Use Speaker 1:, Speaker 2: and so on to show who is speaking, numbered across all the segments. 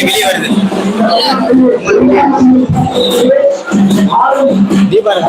Speaker 1: வெளியே வருது பாருங்க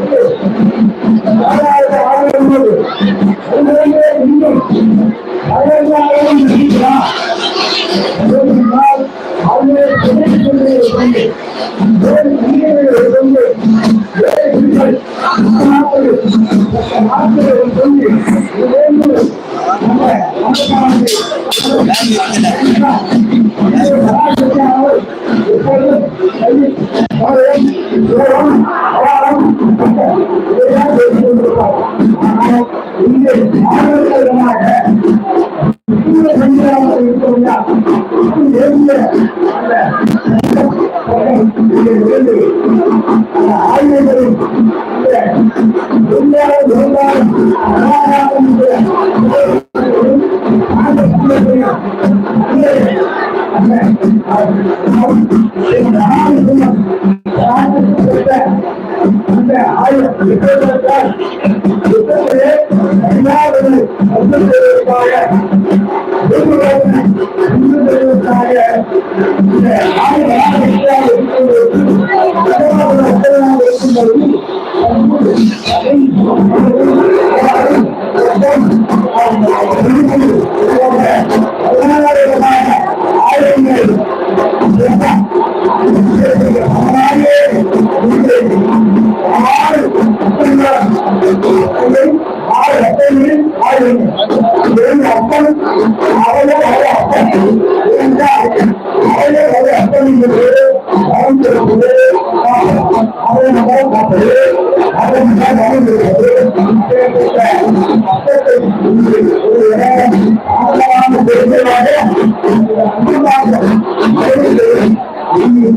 Speaker 1: ஆரோக்கியமாக இது உயர்ந்தது ஆய்வுகளில் உண்மையாக இருந்தால் அந்த ஆய்வு எல்லாருமே சட்டம் விதிமுறை போன்ற பதினாறு அப்பன் ஆயுதங்கள் அப்பன்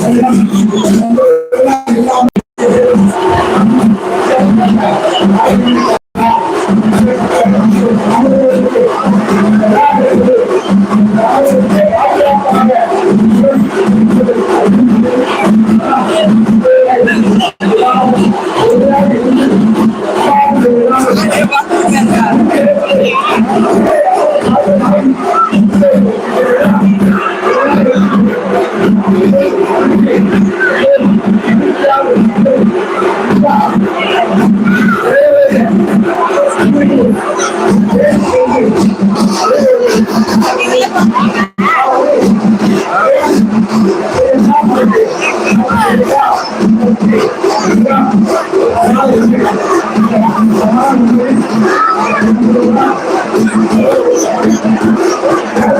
Speaker 1: 何? Спасибо.